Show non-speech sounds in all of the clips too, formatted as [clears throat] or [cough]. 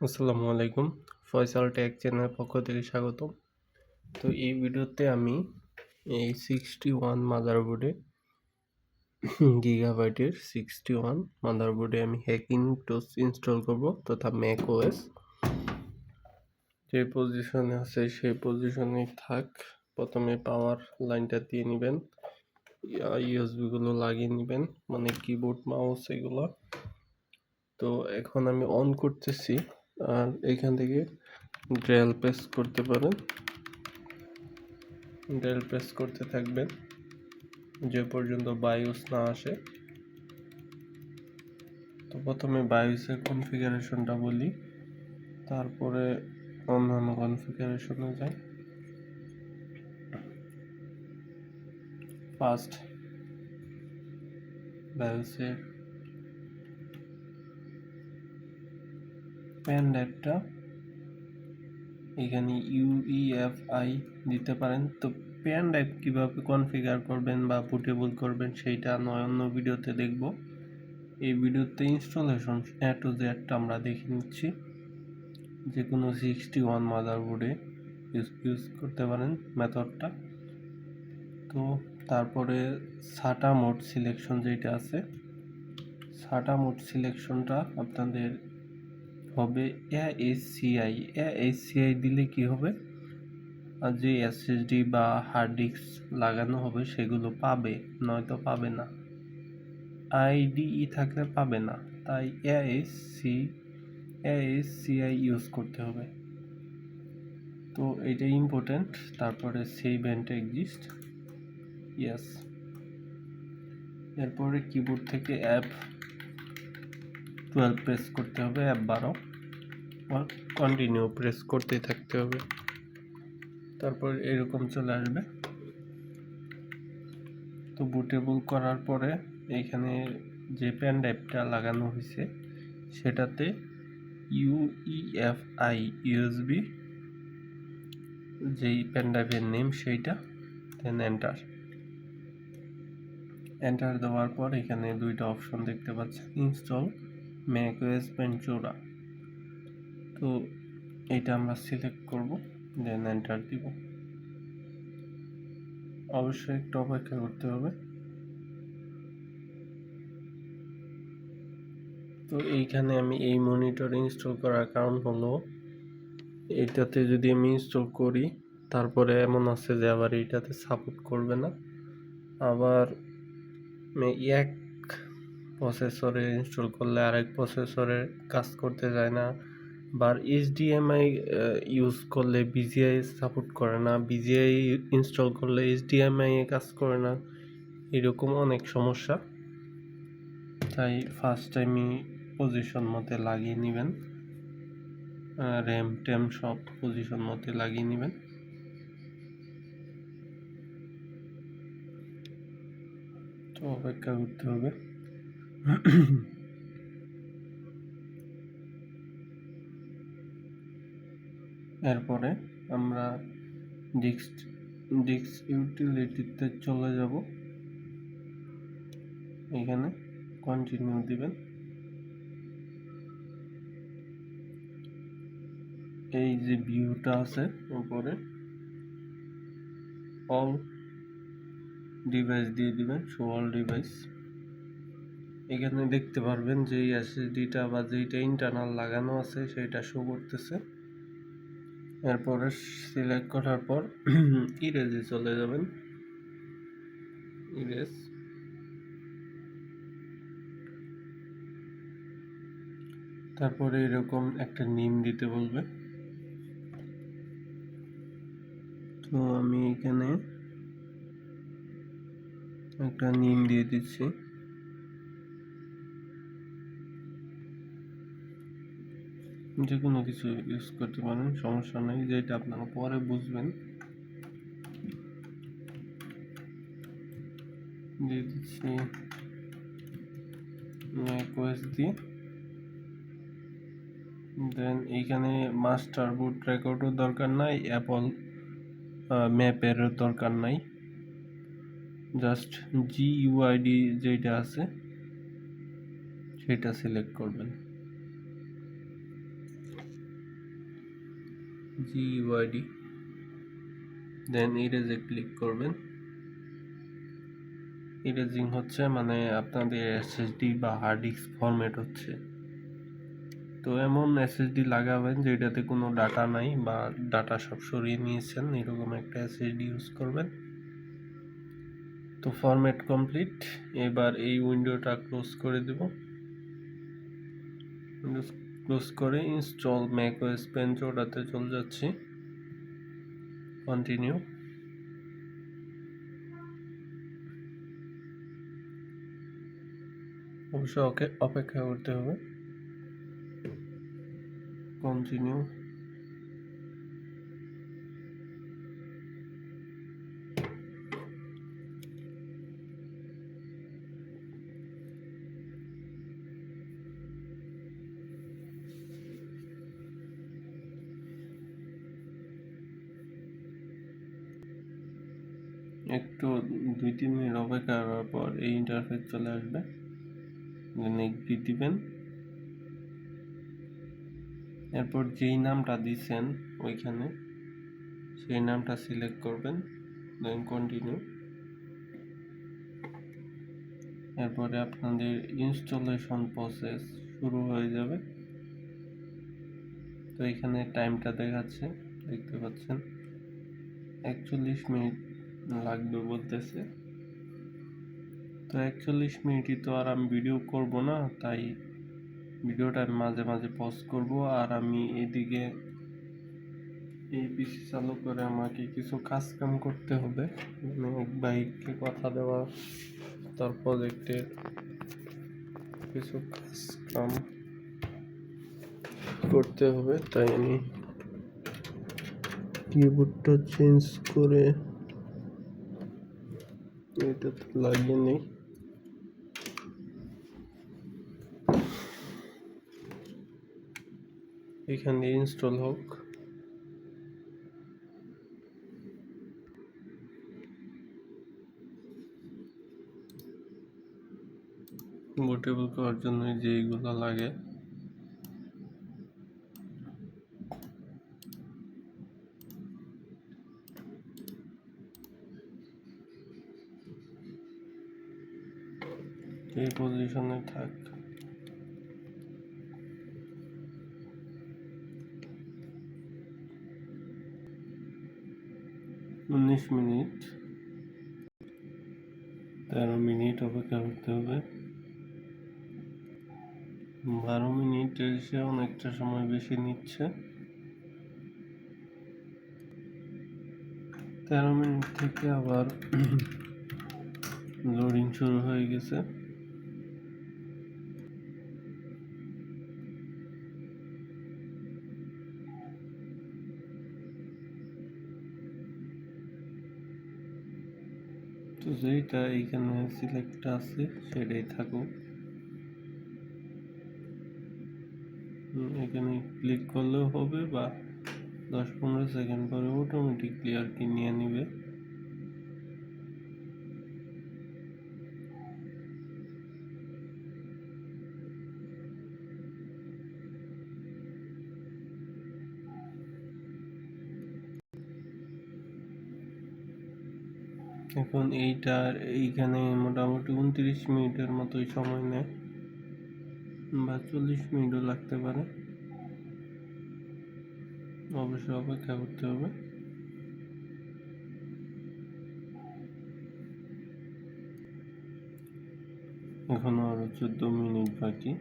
আসসালামু আলাইকুম। ফয়সাল টেক চ্যানেলের পক্ষ থেকে স্বাগতম। তো এই ভিডিওতে আমি এই সিক্সটি ওয়ান মাদারবোর্ডে গিগাবাইটের সিক্সটি ওয়ান মাদারবোর্ডে আমি হ্যাকিং টোস ইনস্টল করব তথা ম্যাক ওএস যে পজিশনে আছে, সেই পজিশনে থাক। প্রথমে পাওয়ার লাইনটা দিয়ে নেবেন। ইউএসবিগুলো লাগিয়ে নেবেন মানে কিবোর্ড মাউস এগুলো। তো এখন আমি অন করতেছি। আর এখান থেকে ড্রেল প্রেস করতে পারেন। ড্রেল প্রেস করতে থাকবেন। যে পর্যন্ত বায়োস না আসে। তো প্রথমে বায়োসের কনফিগারেশনটা বলি। তারপরে অন্যান্য কনফিগারেশনে যাই। ফার্স্ট বায়োসের প্যান ড্রাইভটা এখানে ইউইএফআই দিতে পারেন। তো প্যান ড্রাইভ কীভাবে কনফিগার করবেন বা বুটেবল করবেন সেইটা নয়, অন্য ভিডিওতে দেখব। এই ভিডিওতে ইনস্টলেশন এ টু জেডটা আমরা দেখে নিচ্ছি। যে কোনো সিক্সটি ওয়ান মাদারবোর্ডে ইউজ ইউজ করতে পারেন মেথডটা তো তারপরে সাটা মোড সিলেকশন যেটা আছে সাটা মোড সিলেকশনটা আপনাদের হবে এএসসিআই এএসসিআই দিলে কি হবে? যে এসএসডি বা হার্ড ডিস্ক লাগানো হবে সেগুলো পাবে, নয়তো পাবে না। আইডিই থাকলে পাবে না, তাই এএসসি এএসসিআই ইউজ করতে হবে। তো এটা ইম্পর্টেন্ট তারপরে সেভ অ্যান্ড এক্সিস্ট ইয়াস এরপরে কিবোর্ড থেকে অ্যাপ টুয়েলভ প্রেস করতে হবে অ্যাপ বারো কন্টিনিউ প্রেস করতে থাকতে হবে। তারপর এরকম চলে আসবে। তো বুটেবল করার পরে এইখানে যে প্যান ড্রাইভটা লাগানো হয়েছে, সেটাতে ইউইএফআই ইউএসবি যেই প্যান ড্রাইভের নেম সেইটা দেন এন্টার এন্টার দেওয়ার পর এখানে দুইটা অপশন দেখতে পাচ্ছেন ইনস্টল ম্যাক ওএস ভেঞ্চুরা তো এটা আমরা সিলেক্ট করব দেন এন্টার দিব। অবশ্যই একটু অপেক্ষা করতে হবে। তো এইখানে আমি এই মনিটর ইনস্টল করার কারণ হলো, এটাতে যদি আমি ইনস্টল করি, তারপরে এমন আছে যে আবার এইটাতে সাপোর্ট করবে না। আবার এক প্রসেসরে ইনস্টল করলে আরেক প্রসেসরে কাজ করতে যায় না। বা এইচডিএমআই ইউজ করলে বিজিআই সাপোর্ট করে না। বিজিআই ইনস্টল করলে এইচডিএমআই এ কাজ করে না। এরকম অনেক সমস্যা। তাই ফার্স্ট টাইমই পজিশন মতে লাগিয়ে নেবেন। র্যাম ট্যাম সব পজিশন মতে লাগিয়ে নেবেন। তো অপেক্ষা করতে হবে। [clears throat] এরপরে আমরা ডিস্ক ডিস্ক ইউটিলিটিতে চলে যাব। এখানে কন্টিনিউ দিবেন। এই যে ভিউটা আছে উপরে অল ডিভাইস দিয়ে দিবেন শো অল ডিভাইস এখানে দেখতে পারবেন যে এই এসএসডিটা বা যেইটা ইন্টারনাল লাগানো আছে সেটা শো করতেছে। এরপরে সিলেক্ট করার পর [clears throat] ইরেজে চলে যাবেন। ইরেজ তারপরে এরকম একটা নিম দিতে বলবে। তো আমি এখানে একটা নিম দিয়ে দিচ্ছি। যে কোনো কিছু ইউজ করতে পারেন, সমস্যা নেই, যেটা আপনারা পরে বুঝবেন। দিয়ে দিচ্ছি ম্যাকওয়েস দিয়ে দেন এইখানে মাস্টার বুট রেকর্ডও দরকার নাই অ্যাপল ম্যাপেরও দরকার নাই। জাস্ট জি ইউআইডি যেটা আছে, সেটা সিলেক্ট করবেন। জি ওয়াইডি দেন ইরেজে ক্লিক করবেন। ইরেজিং হচ্ছে মানে আপনাদের এসএসডি বা হার্ড ডিস্ক ফরম্যাট হচ্ছে। তো এমন এসএসডি লাগাবেন যেটাতে কোনো ডাটা নাই বা ডাটা সব সরিয়ে নিয়েছেন, এরকম একটা এসএসডি ইউজ করবেন। তো ফরম্যাট কমপ্লিট এবার এই উইন্ডোটা ক্লোজ করে দেব। ক্লোজ করে ইনস্টল ম্যাক ওএস পেন্ট ওটাতে চলে যাচ্ছি। কন্টিনিউ। অবশ্যই ওকে অপেক্ষা করতে হবে। কন্টিনিউ। একটু দুই তিন মিনিট অপেক্ষা করার পর এই ইন্টারফেস চলে আসবে। নেক্সট দিবেন। এরপর যেই নামটা দিচ্ছেন ওইখানে, সেই নামটা সিলেক্ট করবেন দেন কন্টিনিউ এরপরে আপনাদের ইনস্টলেশন প্রসেস শুরু হয়ে যাবে। তো এখানে টাইমটা দেখাচ্ছে, দেখতে পাচ্ছেন। একচল্লিশ মিনিট লাগবে বলতেছে। তো একচল্লিশ মিনিটই তো আর আমি ভিডিও করব না, তাই ভিডিওটা আমি মাঝে মাঝে পজ করব। আর আমি এদিকে এই পিসি চালু করে আমাকে কিছু কাজ কাম করতে হবে। মানে এক বাইককে কথা দেওয়া তার প্রজেক্টের কিছু কাজ কাম করতে হবে। তাই আমি কিবোর্ডটা চেঞ্জ করে এটা তো লাগিয়ে নেই। এখানে ইনস্টল হোক। বুটেবল করার জন্য যে এইগুলো লাগে। এই পজিশনে থাক। উনিশ মিনিট। তেরো মিনিট অপেক্ষা করতে হবে। বারো মিনিট এসে অনেকটা সময় বেশি নিচ্ছে। তেরো মিনিট থেকে আবার [clears throat] লোডিং শুরু হয়ে গেছে। যেটা এইখানে সিলেক্ট আছে, সেটাই থাকুক। এখানে ক্লিক করলেও হবে বা দশ পনেরো সেকেন্ড পরে অটোমেটিকলি আর কি নিয়ে নিবে। এখন এইটার এইখানে মোটামুটি উনত্রিশ মিনিটের মতোই সময় নেয়, বা চল্লিশ মিনিটও লাগতে পারে। অবশ্যই অপেক্ষা করতে হবে। এখনও আরও চোদ্দ মিনিট বাকি।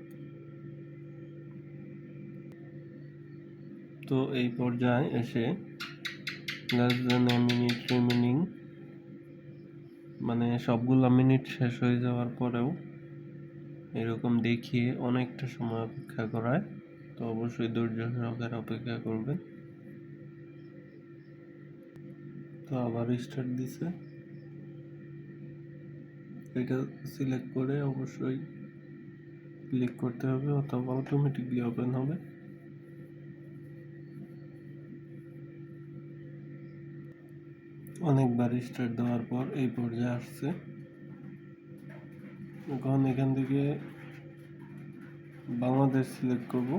তো এই পর্যায়ে এসে লেস দেন মিনিট রিমেনিং মানে সবগুলা মিনিট শেষ হয়ে যাওয়ার পরেও এরকম দেখিয়ে অনেকটা সময় অপেক্ষা করায়। তো অবশ্যই ধৈর্য সহকারে অপেক্ষা করবেন। তো আবার স্টার্ট দিছে। এটা সিলেক্ট করে অবশ্যই ক্লিক করতে হবে অথবা অটোমেটিকলি ওপেন হবে। অনেকবার স্টার্ট দেওয়ার পর এই পর্যায়ে আসছে। এখন এখান থেকে বাংলাদেশ সিলেক্ট করব।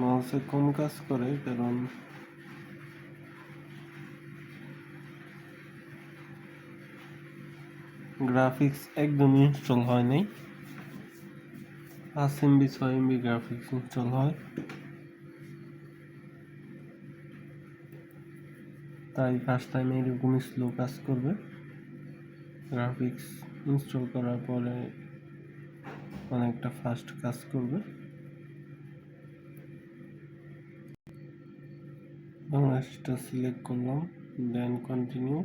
মাউসে কম কাজ করে, কারণ গ্রাফিক্স একদমই ইনস্টল হয় নাই। পাঁচ এমবি ছয় এমবি গ্রাফিক্স ইনস্টল হয়। তাই ফার্স্ট টাইম এরকম স্লো কাজ করবে। গ্রাফিক্স ইনস্টল করার পরে অনেকটা ফাস্ট কাজ করবে। বাংলাদেশটা সিলেক্ট করলাম then continue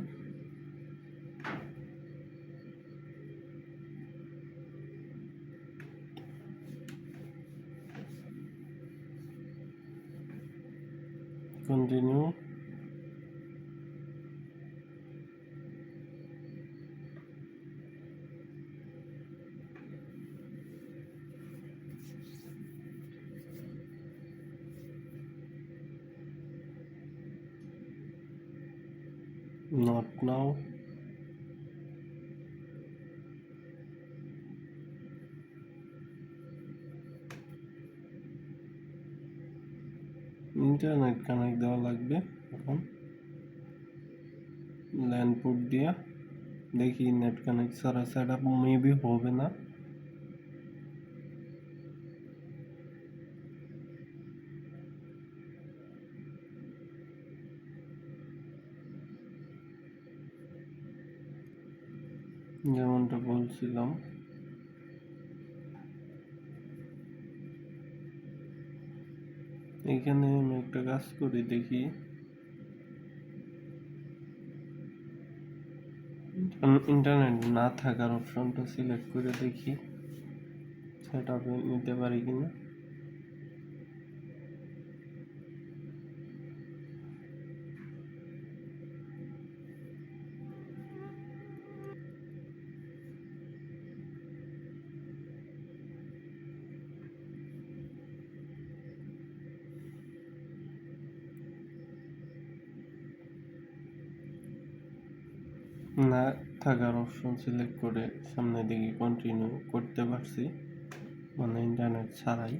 continue internet connect দেওয়া লাগবে এখন। ল্যান্ড পোর্ট দিয়া। দেখি নেট কানেক্ট ছাড়া সেট আপ মেবি হবে না। যেমনটা বলছিলাম। এখানে আমি একটা কাজ করি, দেখি। ইন্টারনেট না থাকার অপশনটা সিলেক্ট করে দেখি সেটা আপে নিতে পারি কিনা। থাকার অপশন সিলেক্ট করে সামনের দিকে কন্টিনিউ করতে পারছি মানে ইন্টারনেট ছাড়াই।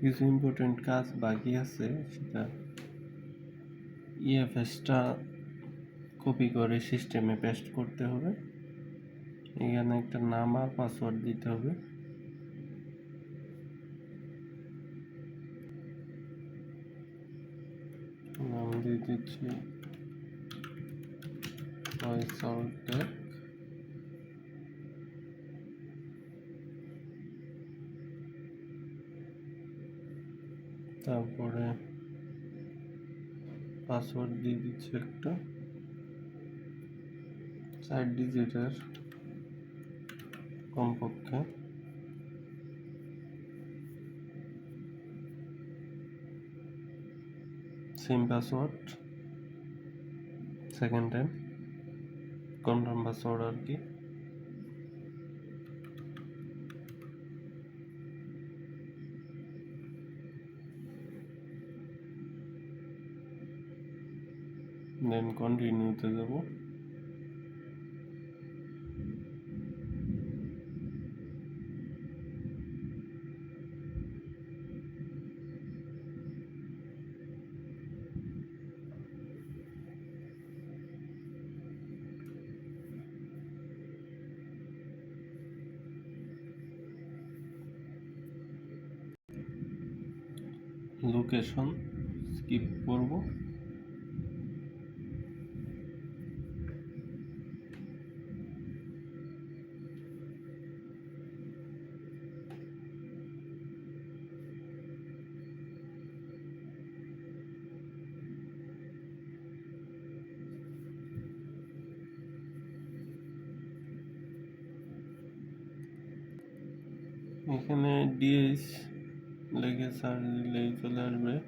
কিছু ইম্পর্টেন্ট কাজ বাকি আছে, সেটা ইএফএসটা কপি করে সিস্টেমে পেস্ট করতে হবে। এখানে একটা নাম আর পাসওয়ার্ড দিতে হবে। নাম দিয়ে দিচ্ছি ভয়েস তারপরে পাসওয়ার্ড দিয়ে দিচ্ছি একটা। চার ডিজিটের কমপক্ষে। Same password second time confirm password আর কি। দেন কন্টিনিউতে যাব। লোকেশন স্কিপ করব। এখানে ডিএস leke sahiline gidiyorlar mı?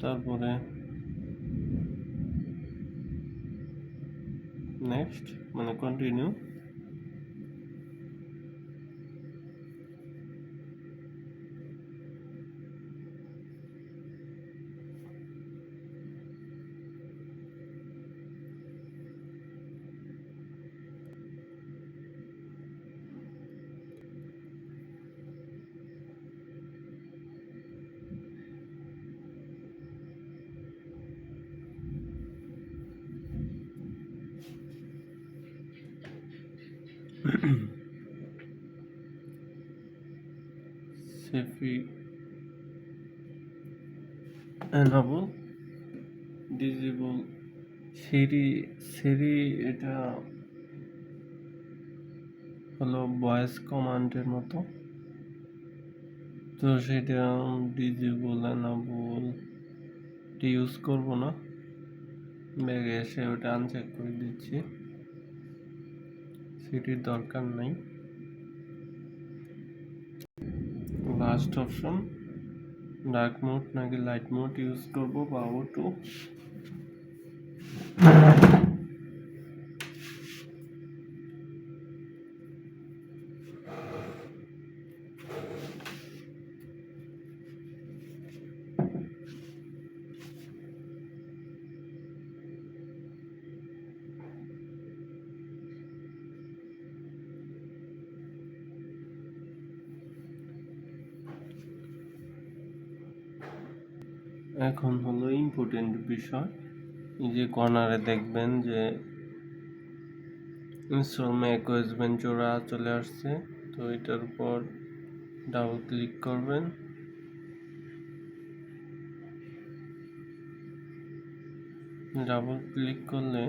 Tabii buraya. Next মানে কন্টিনিউ সিরি সিরি এটা হলো ভয়েস কমান্ডের মতো। তো সেটা ডিজেবল এনাবল ইউজ করব না। ব্যাগে এসে ওটা আনচেক করে দিচ্ছি। সেটির দরকার নাই। লাস্ট অপশন ডার্ক মোড নাকি লাইট মোড ইউজ করব বা অটো এখন হলো ইম্পর্টেন্ট বিষয়। যে কর্নারে দেখবেন যে ইনস্টল ম্যাক ওয়েস ভেঞ্চুরা চলে আসছে। তো এটার উপর ডাবল ক্লিক করবেন। ডাবল ক্লিক করলে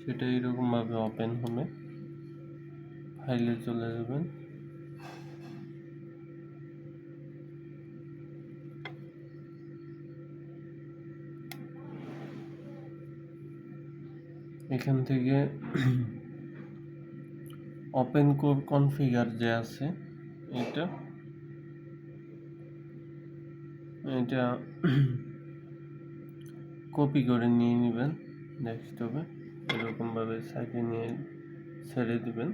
সেটা এরকমভাবে ওপেন হবে। ফাইলে চলে যাবেন। এখান থেকে ওপেন কোর কনফিগার যে আছে, এটা এটা কপি করে নিয়ে নেবেন ডেস্কটপে এরকমভাবে সাইডে নিয়ে ছেড়ে দিবেন।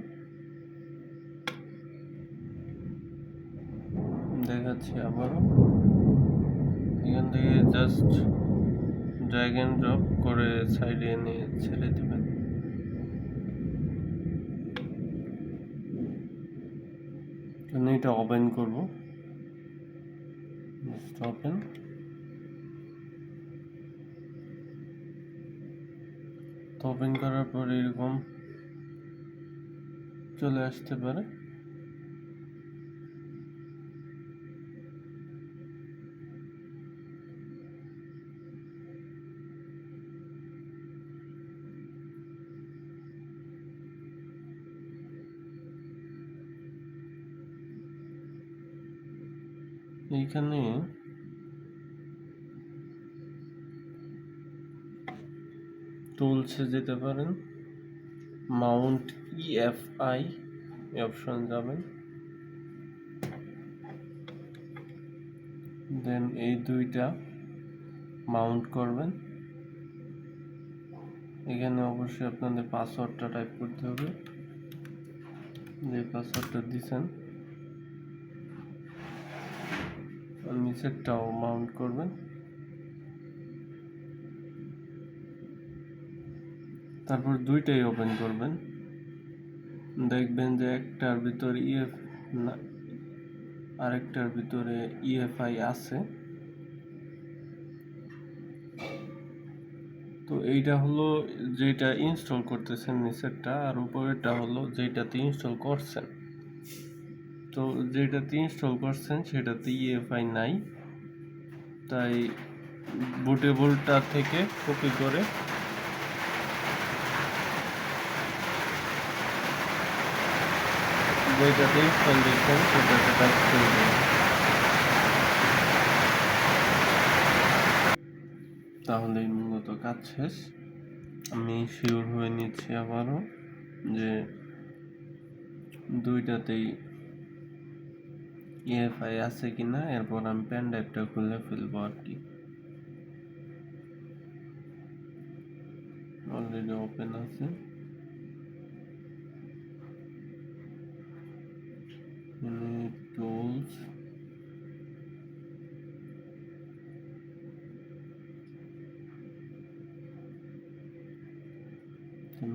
দেখাচ্ছি আবারও। এখান থেকে জাস্ট ড্র্যাগ এন্ড ড্রপ করে সাইডে এনে ছেড়ে দেবেন। জন্য এটা ওপেন করব? ওপেন তো ওপেন করার পর এরকম চলে আসতে পারে। এইখানে টুলসে যেতে পারেন। মাউন্ট ইএফআই অপশন যাবেন। দেন এই দুইটা মাউন্ট করবেন। এখানে অবশ্যই আপনাদের পাসওয়ার্ডটা টাইপ করতে হবে। যে পাসওয়ার্ডটা দিছেন। নিচেরটাও মাউন্ট করবেন। তারপর দুইটাই ওপেন করবেন। দেখবেন যে একটার ভিতরে ইএফ না, আরেকটার ভিতরে ইএফআই আছে। তো এইটা হলো যেটা ইনস্টল করতেছেন নিচেরটা, আর উপরেরটা হলো যেটাতে ইনস্টল করছেন। তো যেটাতে ইনস্টল করছেন সেটাতে ইএফআই নাই। তাই বুটেবলটা থেকে কপি করে যেটাতে ইনস্টল দিয়েছেন সেটাতে টাইপ করে তাহলেই মূলত কাজ শেষ। আমি শিওর হয়ে নিচ্ছি আবারও যে দুইটাতেই ইএফআই আছে কি না? এরপর আমি প্যান ড্রাইভটা খুলে ফেলব আর কি। অলরেডি ওপেন আছে। টুলস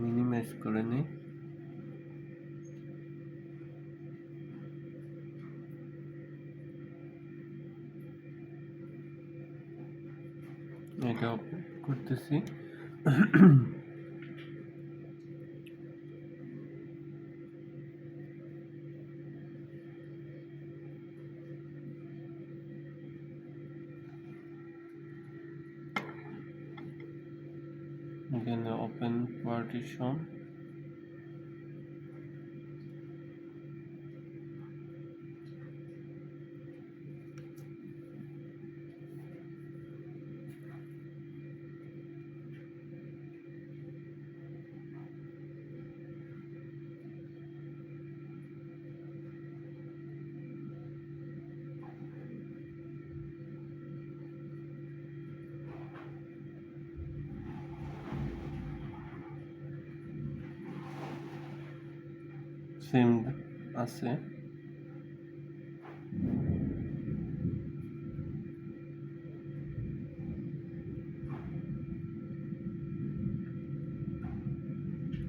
মিনিমাইজ করে নিই এটা ওপেন করতেছি এখানে ওপেন পার্টিশন সিম আছে।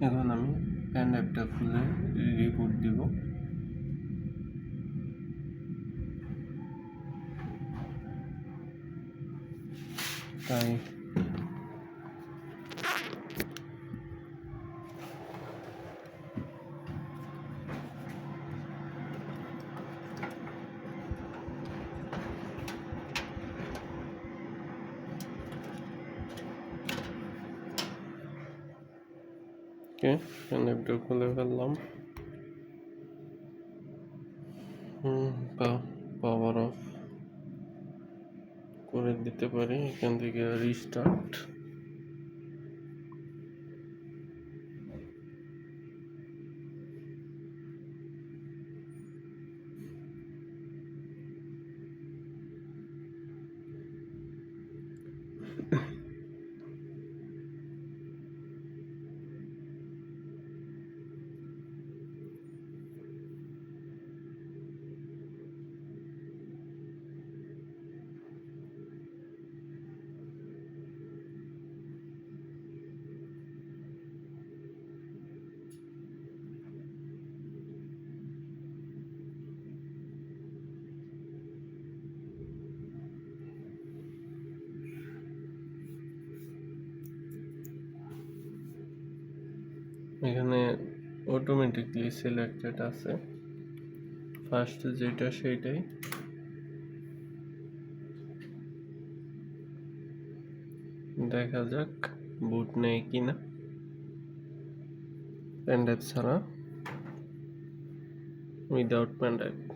এখন আমি প্যান অ্যাপটা খুলে রিপোর্ট দিব। তাই ওকে প্যান অ্যাপটা খুলে ফেললাম পাওয়ার অফ করে দিতে পারি এখান থেকে রিস্টার্ট এখানে অটোমেটিকলি সিলেক্টেড আছে। ফার্স্ট যেটা সেইটাই। দেখা যাক বুট নেই কিনা। প্যান্ডাইভ ছাড়া। উইদাউট প্যান্ডাইভ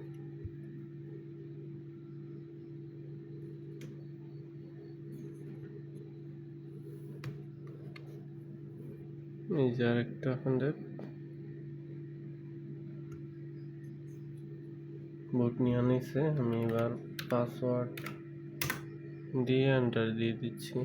এই যে আরেকটা প্যান্ডাইভ বুট নিয়ে আনিছে আমি এবার পাসওয়ার্ড দিয়ে এন্টার দিয়ে দিচ্ছি।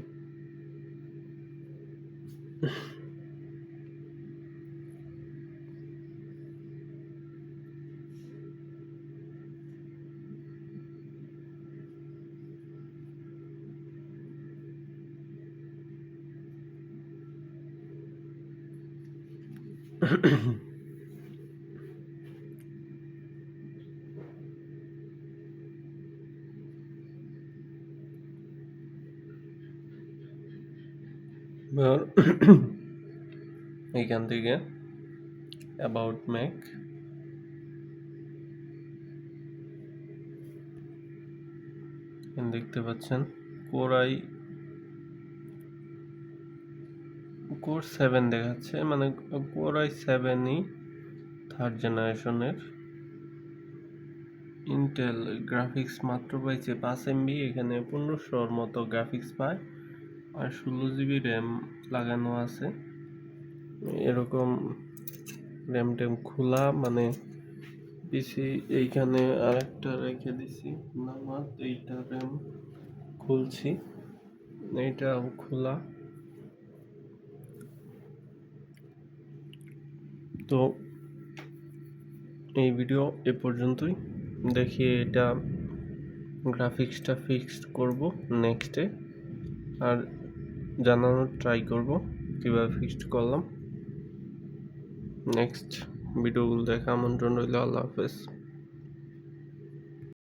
এবার এখান থেকে অ্যাবাউট ম্যাক দেখতে পাচ্ছেন কোরাই কোর সেভেন দেখাচ্ছে মানে কোরাই সেভেনই থার্ড জেনারেশনের ইন্টেল গ্রাফিক্স মাত্র পাইছে পাঁচ এমবি এখানে পনেরোশোর মতো গ্রাফিক্স পায় আর ষোলো জিবি র্যাম লাগানো আছে। এরকম র্যাম ট্যাম খোলা মানে পিসি এইখানে আরেকটা রেখে দিছি নামাজ এইটা র্যাম খুলছি এইটা খোলা। তো এই ভিডিও এ পর্যন্তই। দেখি এটা গ্রাফিক্সটা ফিক্সড করব নেক্সটে আর জানানোর ট্রাই করব কীভাবে ফিক্সড করলাম। নেক্সট ভিডিওগুলো দেখা আমন্ত্রণ রইল, আল্লাহ হাফেজ।